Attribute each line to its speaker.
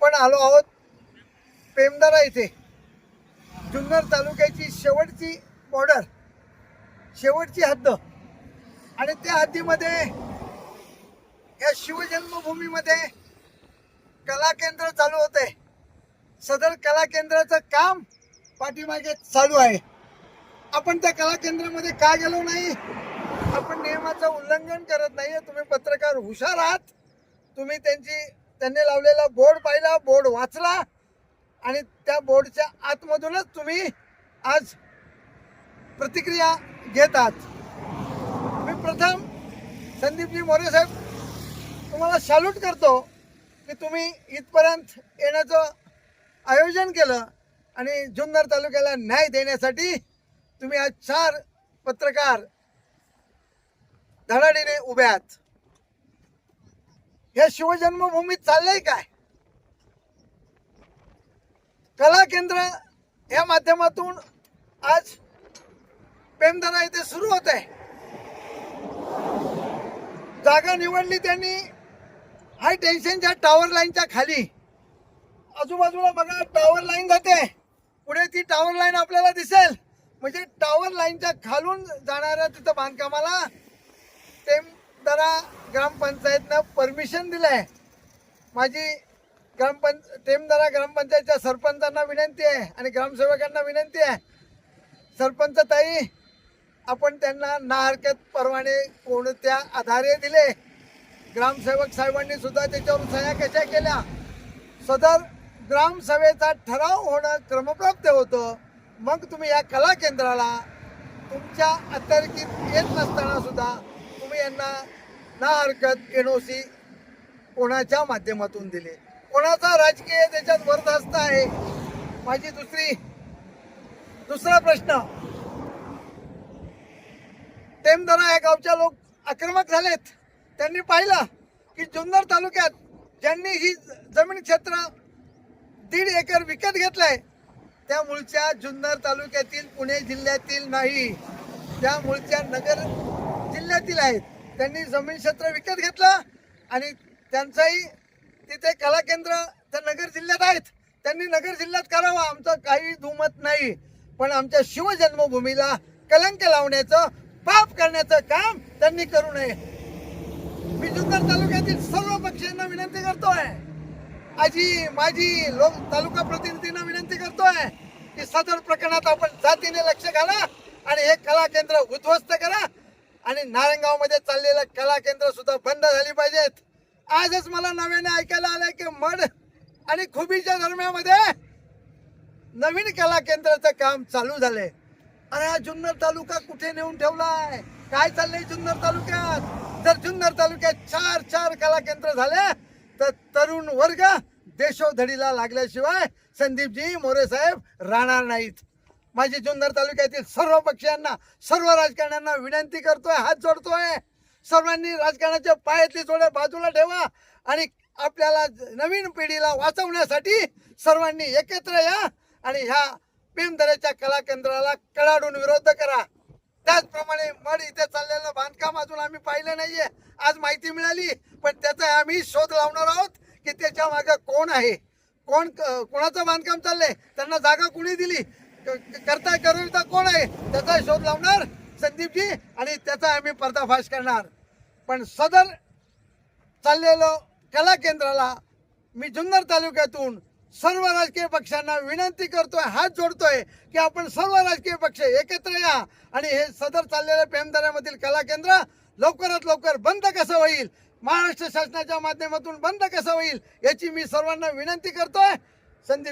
Speaker 1: आपण आलो आहोत पेमदारा इथे. जुन्नर तालुक्याची शेवटची बॉर्डर शेवटची हद्द. आणि त्या हद्दीमध्ये या शिवजन्मभूमीमध्ये कला केंद्र चालू होते सदर कला केंद्राचं काम पाठीमागे चालू आहे. आपण त्या कला केंद्रामध्ये का गेलो नाही? आपण नियमाचं उल्लंघन करत नाही तुम्ही पत्रकार हुशार आहात. तुम्ही त्यांची त्यांनी लावलेला बोर्ड पाहिला बोर्ड वाचला आणि त्या बोर्डच्या आतमधूनच तुम्ही आज प्रतिक्रिया घेत आहात मी प्रथम संदीपजी मोरे साहेब तुम्हाला सॅल्यूट करतो की तुम्ही इथपर्यंत येण्याचं आयोजन केलं आणि जुन्नर तालुक्याला न्याय देण्यासाठी तुम्ही आज चार पत्रकार धडाडीने उभे आहात. या शिवजन्मभूमीत चाललंय काय? कला केंद्र या माध्यमातून आज पेमदारा इथे सुरू होत आहे. जागा निवडली त्यांनी. हाय टेन्शनच्या टॉवर लाईनच्या खाली. आजूबाजूला बघा टॉवर लाईन जाते. पुढे ती टॉवर लाईन आपल्याला दिसेल. म्हणजे टॉवर लाईनच्या खालून जाणाऱ्या तिथं बांधकामाला टेमदारा ग्रामपंचायतनं परमिशन दिलं आहे माझी ग्रामपंच टेमदारा ग्रामपंचायतच्या सरपंचांना विनंती आहे आणि ग्रामसेवकांना विनंती आहे. सरपंच ताई आपण त्यांना ना हरकत परवाने कोणत्या आधारे दिले. ग्रामसेवक साहेबांनी सुद्धा त्याच्यावर सह्या कशा केल्या? सदर ग्रामसभेचा ठराव होणं क्रमप्राप्त होतं. मग तुम्ही या कला केंद्राला तुमच्या अतिरिक्त येत नसताना सुद्धा यांना ना हरकत एन ओ सी कोणाच्या माध्यमातून दिले? कोणाचा राजकीय त्याच्यात वरदास्त आहे? माझी दुसरी दुसरा प्रश्न. टेमदरा या गावच्या लोक आक्रमक झालेत. त्यांनी पाहिलं की जुन्नर तालुक्यात ज्यांनी ही जमीन क्षेत्र दीड एकर विकत घेतलंय त्या मूळच्या जुन्नर तालुक्यातील पुणे जिल्ह्यातील नाही. त्या मूळच्या नगर जिल्ह्यातील आहेत. त्यांनी जमीन क्षेत्र विकत घेतलं आणि त्यांचंही तिथे कला केंद्र त्या नगर जिल्ह्यात आहेत. त्यांनी नगर जिल्ह्यात करावं. आमचं काही दुमत नाही. पण आमच्या शिवजन्मभूमीला कलंक लावण्याचं पाप करण्याचं काम त्यांनी करू नये. मी जुन्नर तालुक्यातील सर्व पक्षांना विनंती करतोय. आजी माझी लोक तालुका प्रतिनिधींना विनंती करतोय की सदर प्रकरणात आपण जातीने लक्ष घाला आणि हे कला केंद्र उद्ध्वस्त करा. आणि नारायणगावमध्ये चाललेलं कला केंद्र सुद्धा बंद झाली पाहिजेत. आजच मला नव्याने ऐकायला आलं की मड आणि खुबीच्या दरम्यामध्ये नवीन कला केंद्राचं काम चालू झालंय. अरे हा जुन्नर तालुका कुठे नेऊन ठेवलाय? काय चाललंय जुन्नर तालुक्यात? जर जुन्नर तालुक्यात चार चार कला केंद्र झाले तर तरुण वर्ग देशोधडीला लागल्याशिवाय संदीपजी मोरे साहेब राहणार नाहीत. माझे जुन्नर तालुक्यातील सर्व पक्षांना सर्व राजकारण्यांना विनंती करतोय हात जोडतोय. सर्वांनी राजकारणाच्या पायातली थोडे बाजूला ठेवा आणि आपल्याला नवीन पिढीला वाचवण्यासाठी सर्वांनी एकत्र या आणि ह्या भीमदऱ्याच्या कला केंद्राला कडाडून विरोध करा. त्याचप्रमाणे मड इथे चाललेलं बांधकाम अजून आम्ही पाहिलं नाहीये. आज माहिती मिळाली पण त्याचा आम्ही शोध लावणार आहोत की त्याच्या मागं कोण आहे? कोण कोणाचं बांधकाम चाललंय? त्यांना जागा कुणी दिली? करता करविता कोण आहे? त्याचा शोध लावणार संदीपजी आणि त्याचा आम्ही पर्दाफाश करणार. पण सदर चाललेलो कला केंद्राला मी जुन्नर तालुक्यातून सर्व राजकीय पक्षांना विनंती करतोय हात जोडतोय की आपण सर्व राजकीय पक्ष एकत्र या आणि हे सदर चाललेल्या पेमदऱ्यामधील कला केंद्र लवकरात लवकर बंद कसं होईल? महाराष्ट्र शासनाच्या माध्यमातून बंद कसं होईल? याची मी सर्वांना विनंती करतोय. संदीप